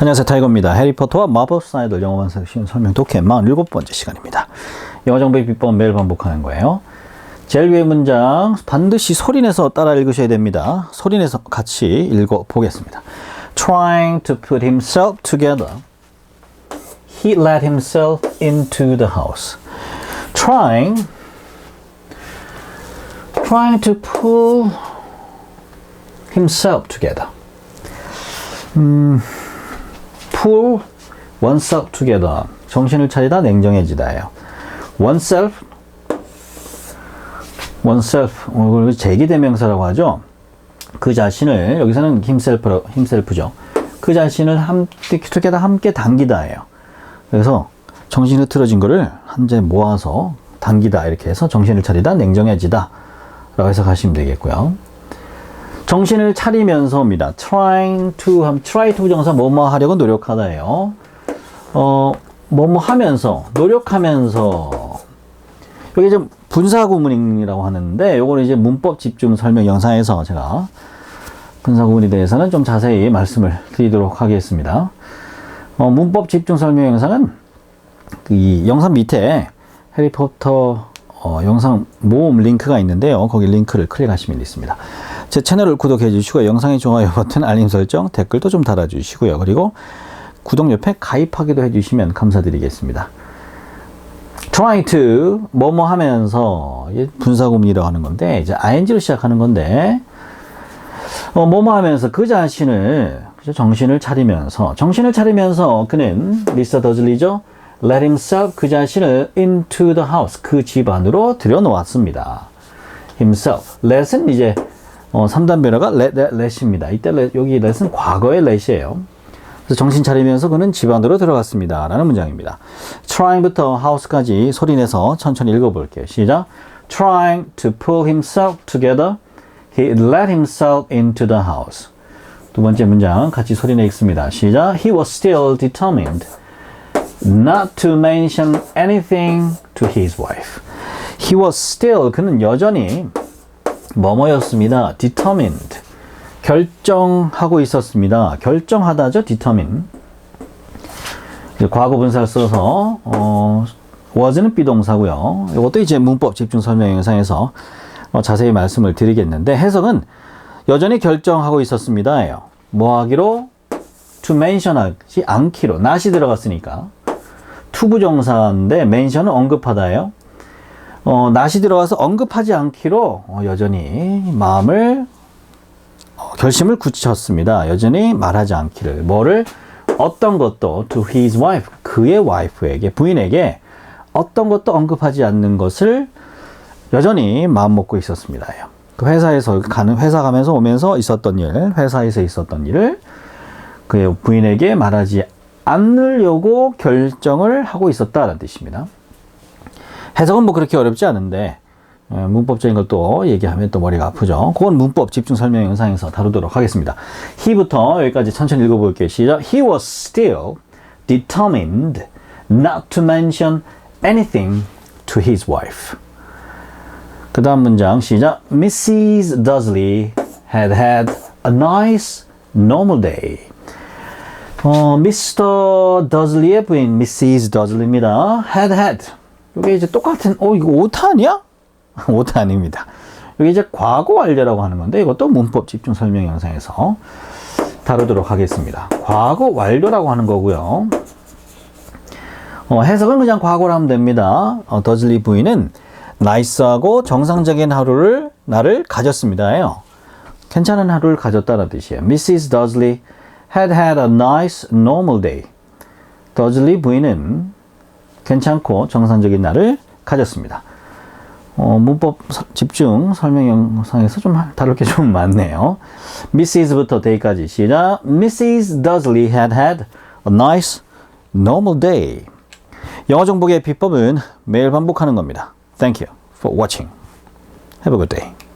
안녕하세요 타이거입니다. 해리포터와 마법스 아이돌 영어 완성 쉬운 설명 독해 47번째 시간입니다. 영어 정보의 비법 매일 반복하는 거예요. 제일 위의 문장 반드시 소리 내서 따라 읽으셔야 됩니다. 소리 내서 같이 읽어 보겠습니다. Trying to put himself together, he let himself into the house. Trying, trying to pull himself together. Pull oneself together. 정신을 차리다 냉정해지다예요. oneself, oneself, 어, 이걸 제기대명사라고 하죠. 그 자신을 여기서는 himself, himself죠. 그 자신을 함께 together 함께 당기다예요. 그래서 정신이 흐트러진 거를 한재 모아서 당기다 이렇게 해서 정신을 차리다 냉정해지다 라고 해서 가시면 되겠고요. 정신을 차리면서입니다. trying to 함 try to 부정사 뭐뭐 하려고 노력하다예요. 어, 뭐뭐 하면서 노력하면서 여기 이제 분사 구문이라고 하는데 요거는 이제 문법 집중 설명 영상에서 제가 분사 구문에 대해서는 좀 자세히 말씀을 드리도록 하겠습니다. 어, 문법 집중 설명 영상은 이 영상 밑에 해리포터 어, 영상 모음 링크가 있는데요. 거기 링크를 클릭하시면 있습니다. 제 채널을 구독해 주시고 영상의 좋아요 버튼, 알림 설정, 댓글도 좀 달아 주시고요. 그리고 구독 옆에 가입하기도 해 주시면 감사드리겠습니다. trying to 뭐뭐 하면서 분사 구문이라고 하는 건데 이제 ing로 시작하는 건데 어, 뭐뭐 하면서 그 자신을 정신을 차리면서 정신을 차리면서 그는 미스터 더즐리죠. let himself 그 자신을 into the house 그 집 안으로 들여놓았습니다. himself let은 이제 어, 3단 변화가 let, let, let입니다. 이때 let, 여기 let은 과거의 let이에요. 그래서 정신 차리면서 그는 집 안으로 들어갔습니다. 라는 문장입니다. trying부터 house까지 소리내서 천천히 읽어볼게요. 시작. trying to pull himself together, he let himself into the house. 두 번째 문장 같이 소리내 읽습니다. 시작. He was still determined not to mention anything to his wife. He was still 그는 여전히 뭐뭐였습니다. determined 결정하고 있었습니다. 결정하다죠. determine 과거 분사를 써서 어, was는 비동사고요. 이것도 이제 문법 집중 설명 영상에서 어, 자세히 말씀을 드리겠는데 해석은 여전히 결정하고 있었습니다예요. 뭐 하기로 to mention하지 않기로 not이 들어갔으니까 투부정사인데 mention은 언급하다예요. 어, 낫이 들어가서 언급하지 않기로 어, 여전히 마음을 어, 결심을 굳혔습니다. 여전히 말하지 않기를 뭐를 어떤 것도 to his wife 그의 와이프에게 부인에게 어떤 것도 언급하지 않는 것을 여전히 마음 먹고 있었습니다. 그 회사에서 가는 회사 가면서 오면서 있었던 일, 회사에서 있었던 일을 그의 부인에게 말하지 않으려고 결정을 하고 있었다는 뜻입니다. 해석은 뭐 그렇게 어렵지 않은데 예, 문법적인 것도 얘기하면 또 머리가 아프죠. 그건 문법 집중 설명 영상에서 다루도록 하겠습니다. he부터 여기까지 천천히 읽어볼게요. 시작. He was still determined not to mention anything to his wife. 그 다음 문장 시작. Mrs. Dudley had had a nice normal day. 어, 미스터 더즐리의 부인 미시즈 더즐리입니다. had had 이게 이제 똑같은 어 이거 오타 아니야? 오타 아닙니다. 이게 이제 과거 완료라고 하는 건데 이것도 문법 집중 설명 영상에서 다루도록 하겠습니다. 과거 완료라고 하는 거고요. 어, 해석은 그냥 과거로 하면 됩니다. 어, 더즐리 부인은 나이스하고 정상적인 하루를 나를 가졌습니다요. 괜찮은 하루를 가졌다는 뜻이에요. Mrs. Dudley had had a nice normal day. 더즐리 부인은 괜찮고 정상적인 날을 가졌습니다. 어, 문법 집중 설명 영상에서 좀 다룰 게 좀 많네요. Mrs.부터 day까지 시작. Mrs. Dudley had had a nice normal day. 영어 정복의 비법은 매일 반복하는 겁니다. Thank you for watching. Have a good day.